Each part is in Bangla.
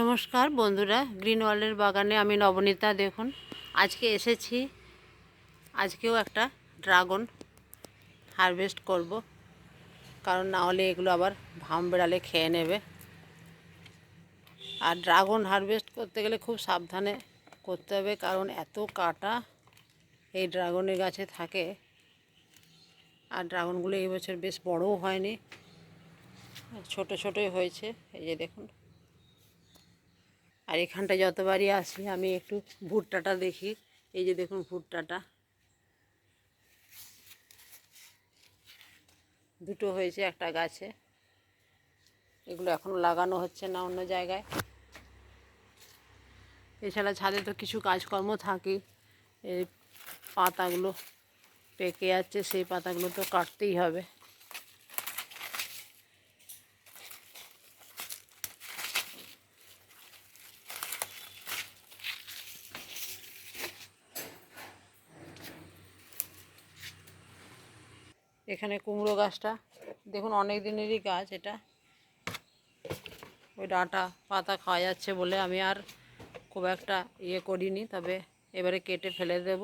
নমস্কার বন্ধুরা, গ্রিন ওয়ার্ল্ডের বাগানে আমি নবনীতা, দেখুন, আজকে এসেছি। আজকেও একটা ড্রাগন হারভেস্ট করব, কারণ না হলে এগুলো আবার ভাম বেড়ালে খেয়ে নেবে। আর ড্রাগন হারভেস্ট করতে গেলে খুব সাবধানে করতে হবে, কারণ এত কাটা এই ড্রাগনের গাছে থাকে। আর ড্রাগনগুলো এই বছর বেশ বড়ও হয়নি, ছোট ছোটই হয়েছে, এই যে দেখুন। আর এখানটা যতবারই আসি, আমি একটু ভুট্টাটা দেখি। এই যে দেখুন ভুট্টাটা। দুটো হয়েছে একটা গাছে। এগুলো এখনও লাগানো হচ্ছে না অন্য জায়গায়। এছাড়া ছাদে তো কিছু কাজকর্ম থাকে এই পাতাগুলো পেকে যাচ্ছে, সেই পাতাগুলো তো কাটতেই হবে। এখানে কুমড়ো গাছটা। দেখুন, অনেক দিনেরই গাছ এটা। ওই ডাঁটা পাতা খাওয়া যাচ্ছে বলে আমি আর খুব একটা ইয়ে করিনি, তবে এবারে কেটে ফেলে দেব।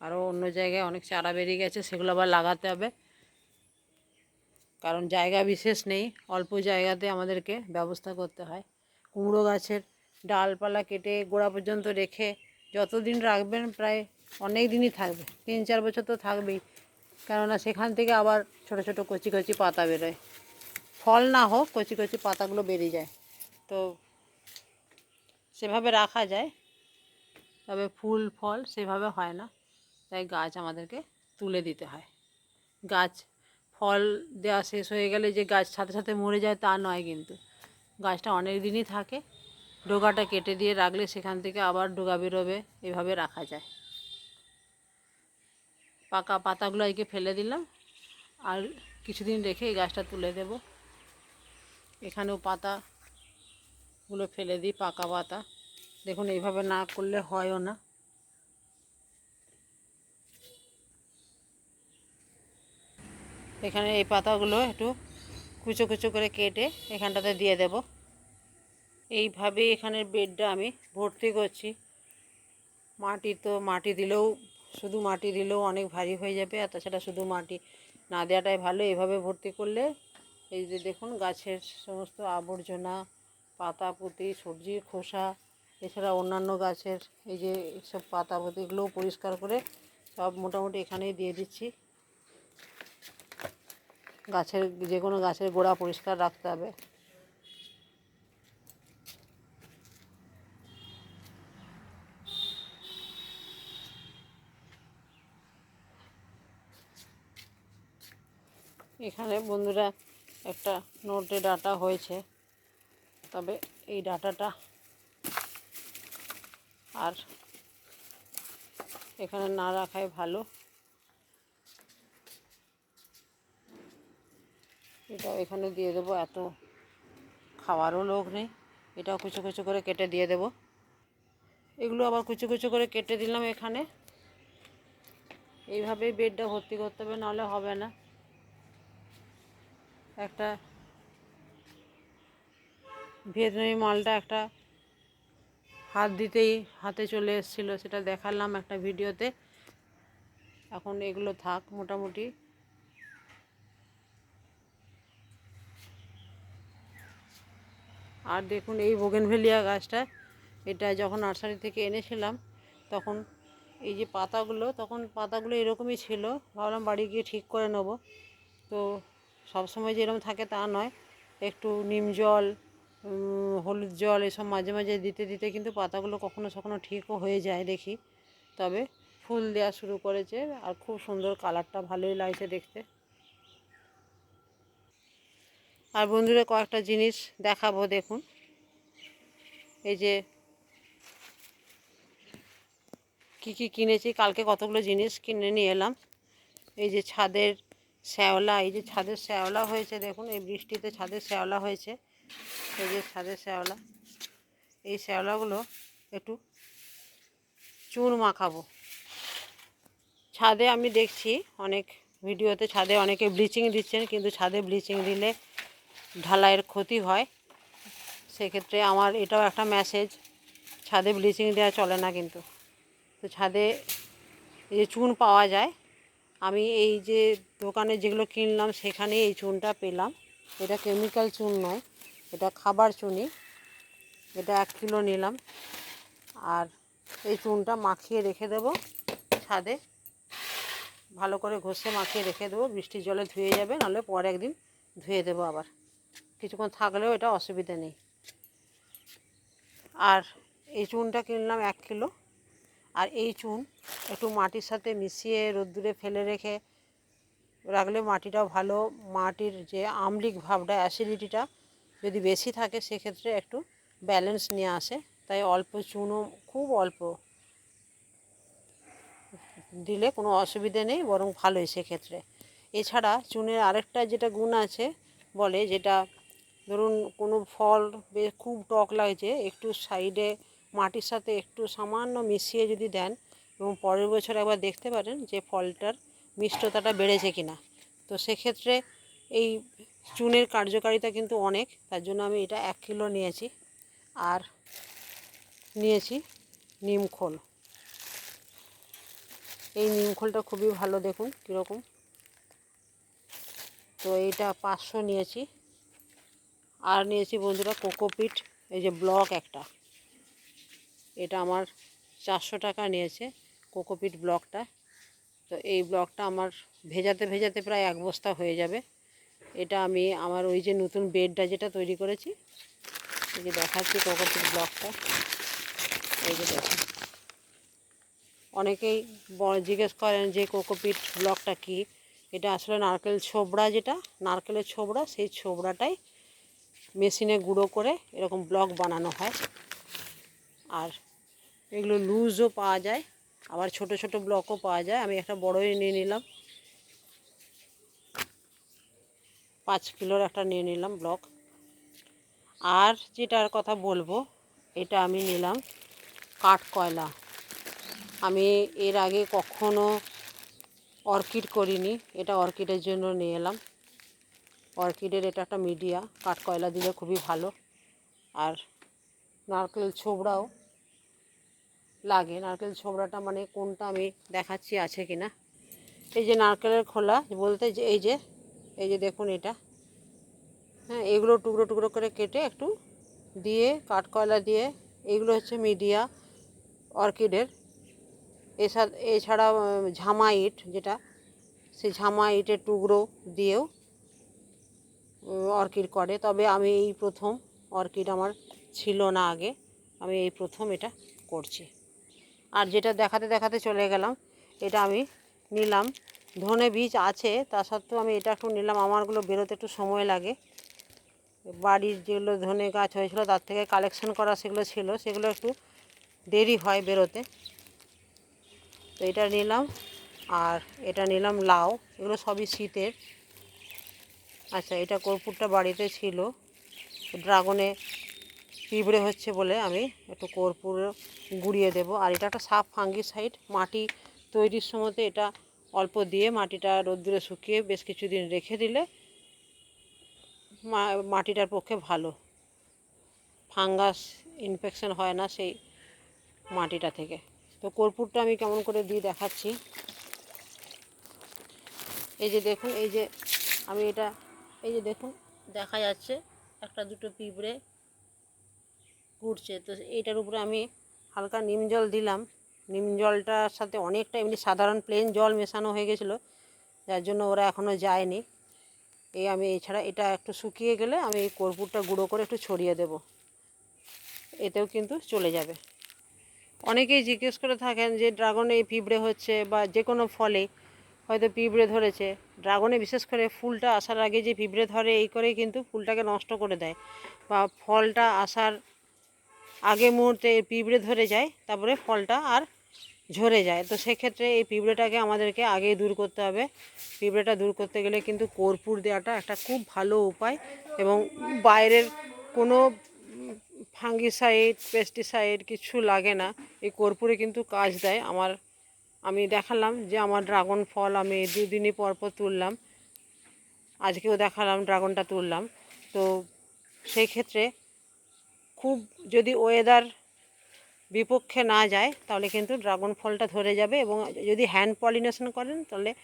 আরও অন্য জায়গায় অনেক চারা বেরিয়ে গেছে, সেগুলো আবার লাগাতে হবে। কারণ জায়গা বিশেষ নেই, অল্প জায়গাতে আমাদেরকে ব্যবস্থা করতে হয়। কুমড়ো গাছের ডালপালা কেটে গোড়া পর্যন্ত রেখে যতদিন রাখবেন, প্রায় অনেক দিনই থাকবে। তিন, চার বছর তো থাকবেই। কেননা সেখান থেকে আবার ছোট ছোট কচি কচি পাতা বেরোয়। ফল না হোক, কচি কচি পাতাগুলো বেরিয়ে যায়। তো সেভাবে রাখা যায়, তবে ফুল, ফল সেভাবে হয় না। তাই গাছ আমাদেরকে তুলে দিতে হয়। গাছ, ফল দেওয়া শেষ হয়ে গেলে যে গাছ সাথে সাথে মরে যায় তা নয় কিন্তু। গাছটা অনেক দিনই থাকে, ডোগাটা কেটে দিয়ে রাখলে সেখান থেকে আবার ডোগা বেরোবে, এভাবে রাখা যায়। পাকা পাতাগুলো আজকে ফেলে দিলাম। আর কিছুদিন রেখে এই গাছটা তুলে দেব। এখানেও পাতাগুলো ফেলে দিই, পাকা পাতা। দেখুন, এইভাবে না করলে হয়ও না। এখানে এই পাতাগুলো একটু কুচো কুচো করে কেটে এখানটাতে দিয়ে দেব। এইভাবে এখানের বেডটা আমি ভর্তি করছি। মাটি তো মাটি দিলেও শুধু মাটি দিলেও অনেক ভারী হয়ে যাবে, আর তাছাড়া শুধু মাটি না দেওয়াটাই ভালো। এভাবে ভর্তি করলে এই যে দেখুন, গাছের সমস্ত আবর্জনা পাতা পুঁতি সবজির খোসা, এছাড়া অন্যান্য গাছের এই যে সব পাতা পুঁতিগুলোও পরিষ্কার করে সব মোটামুটি এখানেই দিয়ে দিচ্ছি। গাছের, যে কোনো গাছের গোড়া পরিষ্কার রাখতে হবে। এখানে বন্ধুরা একটা নোটে ডাটা হয়েছে। তবে এই ডাটাটা আর এখানে না রাখাই ভালো। এটাও এখানে দিয়ে দেবো, এত খাওয়ারও লোক নেই। এটাও কুচো কুচো করে কেটে দিয়ে দেব। এগুলো আবার কুচো কুচো করে কেটে দিলাম এখানে। এইভাবেই বেডটা ভর্তি করতে হবে, নাহলে হবে না। একটা ভিয়েতনামি মালটা একটা হাত দিতেই হাতে চলে এসেছিল, সেটা দেখালাম একটা ভিডিওতে। এখন এগুলো থাক মোটামুটি। আর দেখুন এই বোগেনভেলিয়া গাছটা, এটা যখন নার্সারি থেকে এনেছিলাম, তখন এই যে পাতাগুলো, তখন পাতাগুলো এরকমই ছিল। ভাবলাম বাড়ি গিয়ে ঠিক করে নেব। তো সব সময় যেরকম থাকে তা নয়। একটু নিম জল হলুদ জল এসব মাঝে মাঝে দিতে দিতে কিন্তু পাতাগুলো কখনো কখনো ঠিকও হয়ে যায় দেখি। তবে ফুল দেওয়া শুরু করেছে আর খুব সুন্দর কালারটা ভালোই লাগছে দেখতে। আর বন্ধুরা কয়েকটা জিনিস দেখাবো দেখুন। এই যে কি কি কিনেছি, কালকে কতগুলো জিনিস কিনে নিয়ে এলাম। এই যে ছাদের শ্যাওলা, এই যে ছাদের শ্যাওলা হয়েছে, দেখুন, এই বৃষ্টিতে ছাদের শ্যাওলা হয়েছে। এই যে ছাদের শ্যাওলা, এই শ্যাওলাগুলো একটু চুন মাখাবো। ছাদে আমি দেখছি অনেক ভিডিওতে, ছাদে অনেকে ব্লিচিং দিচ্ছেন, কিন্তু ছাদে ব্লিচিং দিলে ঢালাইয়ের ক্ষতি হয়। সেক্ষেত্রে আমার এটাও একটা মেসেজ ছাদে ব্লিচিং দেওয়া চলে না কিন্তু। তো ছাদে এই যে চুন পাওয়া যায় আমি এই যে দোকানে যেগুলো কিনলাম সেখানে এই চুনটা পেলাম। এটা কেমিক্যাল চুন নয়, এটা খাবার চুনি এটা এক কিলো নিলাম। আর এই চুনটা মাখিয়ে রেখে দেবো ছাদে। ভালো করে ঘষে মাখিয়ে রেখে দেবো, বৃষ্টির জলে ধুয়ে যাবে, নাহলে পরে একদিন ধুয়ে দেবো আবার। কিছুক্ষণ থাকলেও এটা অসুবিধা নেই। আর এই চুনটা কিনলাম এক কিলো। আর এই চুন একটু মাটির সাথে মিশিয়ে রোদ্দুরে ফেলে রেখে রাখলে মাটিটাও ভালো। মাটির যে আমলিক ভাবটা অ্যাসিডিটিটা যদি বেশি থাকে, সেক্ষেত্রে একটু ব্যালেন্স নিয়ে আসে। তাই অল্প চুনও খুব অল্প দিলে কোনো অসুবিধে নেই, বরং ভালোই সেক্ষেত্রে। এছাড়া চুনের আরেকটা যেটা গুণ আছে বলে, যেটা ধরুন কোনো ফল খুব টক লাগছে, একটু সাইডে মাটির সাথে একটু সামান্য মিশিয়ে যদি দেন এবং পরের বছর একবার দেখতে পারেন যে ফলটার মিষ্টতাটা বেড়েছে কিনা তো সেক্ষেত্রে এই চুনের কার্যকারিতা কিন্তু অনেক, তার জন্য আমি এটা এক কিলো নিয়েছি আর নিয়েছি নিমখোল এই নিমখোলটা খুবই ভালো দেখুন কীরকম। তো এইটা পাঁচশো নিয়েছি। আর নিয়েছি বন্ধুরা কোকোপিট, এই যে ব্লক একটা। এটা আমার চারশো টাকা নিয়েছে কোকোপিট ব্লকটা। তো এই ব্লকটা আমার ভেজাতে ভেজাতে প্রায় এক বস্তা হয়ে যাবে। এটা আমি আমার ওই যে নতুন বেডটা যেটা তৈরি করেছি, এই যে দেখাচ্ছি কোকোপিট ব্লকটা। এই যে দেখুন। অনেকেই জিজ্ঞেস করেন যে কোকোপিট ব্লকটা কি? এটা আসলে নারকেল ছোবড়া যেটা, নারকেলের ছোবড়া, সেই ছোবড়াটাই মেশিনে গুঁড়ো করে এরকম ব্লক বানানো হয়। আর এগুলো লুজও পাওয়া যায়, আবার ছোট ছোট ব্লকও পাওয়া যায়। আমি একটা বড়ই নিয়ে নিলাম। পাঁচ কিলোর একটা নিয়ে নিলাম ব্লক আর যেটার কথা বলব, এটা আমি নিলাম কাঠ কয়লা। আমি এর আগে কখনো অর্কিড করিনি, এটা অর্কিডের জন্য নিয়ে এলাম। অর্কিডের এটা একটা মিডিয়া কাঠকয়লা দিলে খুবই ভালো। আর নারকেল ছোবড়াও লাগে। নারকেল ছোবড়াটা মানে কোনটা আমি দেখাচ্ছি আছে কি না এই যে নারকেলের খোলা, বলতে যে এই যে এই যে দেখুন এটা। হ্যাঁ এগুলো টুকরো টুকরো করে কেটে একটু দিয়ে কাঠকয়লা দিয়ে, এগুলো হচ্ছে মিডিয়া অর্কিডের। এছা এছাড়া ঝামা ইট যেটা, সেই ঝামা ইটের টুকরো দিয়েও অর্কিড করে। তবে আমি এই প্রথম অর্কিড আমার ছিল না আগে। আমি এই প্রথম এটা করছি। আর যেটা দেখাতে দেখাতে চলে গেলাম, এটা আমি নিলাম। ধনে বীজ আছে, তা সত্ত্বেও আমি এটা একটু নিলাম। আমারগুলো বেরোতে একটু সময় লাগে। বাড়ির যেগুলো ধনে গাছ হয়েছিল, তার থেকে কালেকশন করা সেগুলো ছিল, সেগুলো একটু দেরি হয় বেরোতে। তো এটা নিলাম, আর এটা নিলাম লাউ। এগুলো সবই শীতের। আচ্ছা এটা কর্পূরটা বাড়িতে ছিল। ড্রাগনে পিঁপড়ে হচ্ছে বলে আমি একটু কর্পূর গুঁড়িয়ে দেব। আর এটা একটা সাফ ফাঙ্গিসাইড। মাটি তৈরির সময়তে এটা অল্প দিয়ে মাটিটা রোদ্দুরে শুকিয়ে বেশ কিছুদিন রেখে দিলে মাটিটার পক্ষে ভালো। ফাঙ্গাস ইনফেকশন হয় না সেই মাটিটা থেকে। তো কর্পূরটা আমি কেমন করে দিয়ে দেখাচ্ছি। এই যে দেখুন, এই যে আমি এটা, এই যে দেখুন, দেখা যাচ্ছে একটা দুটো পিঁপড়ে ঘুরছে তো এইটার উপরে আমি হালকা নিম জল দিলাম। নিম জলটার সাথে অনেকটা এমনি সাধারণ প্লেন জল মেশানো হয়ে গেছিল। যার জন্য ওরা এখনও যায়নি। এই আমি এছাড়া এটা একটু শুকিয়ে গেলে আমি এই কর্পূরটা গুঁড়ো করে একটু ছড়িয়ে দেব। এতেও কিন্তু চলে যাবে। অনেকেই জিজ্ঞেস করে থাকেন যে ড্রাগনে পিঁপড়ে হচ্ছে বা যে কোনো ফলে হয়তো পিঁপড়ে ধরেছে। ড্রাগনে বিশেষ করে ফুলটা আসার আগে যে পিঁপড়ে ধরে, এই করেই কিন্তু ফুলটাকে নষ্ট করে দেয় বা ফলটা আসার আগে মুহূর্তে পিঁপড়ে ধরে যায়, তারপরে ফলটা আর ঝরে যায়। তো সেক্ষেত্রে এই পিঁপড়েটাকে আমাদেরকে আগেই দূর করতে হবে। পিঁপড়েটা দূর করতে গেলে কিন্তু কর্পূর দেওয়াটা একটা খুব ভালো উপায় এবং বাইরের কোনো ফাঙ্গিসাইড, পেস্টিসাইড কিছু লাগে না। এই কর্পূরে কিন্তু কাজ দেয়। আমার, আমি দেখালাম যে আমার ড্রাগন ফল আমি দুদিনই পর পর তুললাম। আজকেও দেখালাম, ড্রাগনটা তুললাম। তো সেই ক্ষেত্রে খুব যদি ওয়েদার বিপক্ষে না যায়, তাহলে কিন্তু ড্রাগন ফলটা ধরে যাবে এবং যদি হ্যান্ড পলিনেশন করেন, তাহলে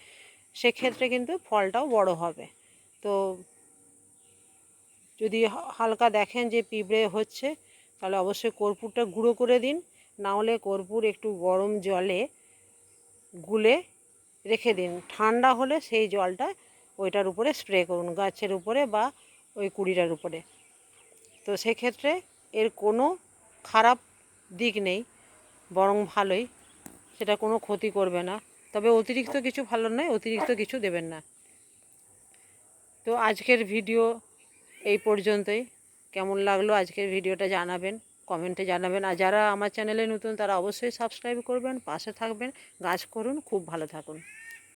সেক্ষেত্রে কিন্তু ফলটাও বড় হবে। তো যদি হালকা দেখেন যে পিঁপড়ে হচ্ছে, তাহলে অবশ্যই কর্পূরটা গুঁড়ো করে দিন। না হলে কর্পূর একটু গরম জলে গুলে রেখে দিন। ঠান্ডা হলে সেই জলটা ওইটার উপরে স্প্রে করুন, গাছের উপরে বা ওই কুড়িটার উপরে। তো সেক্ষেত্রে এর কোনো খারাপ দিক নেই, বরং ভালোই। সেটা কোনো ক্ষতি করবে না। তবে অতিরিক্ত কিছু ভালো নয়, অতিরিক্ত কিছু দেবেন না। তো আজকের ভিডিও এই পর্যন্তই। কেমন লাগল আজকের ভিডিওটা জানাবেন, কমেন্টে জানাবেন। আর যারা আমার চ্যানেলে নতুন, তারা অবশ্যই সাবস্ক্রাইব করবেন, পাশে থাকবেন। গাছ করুন, খুব ভালো থাকুন।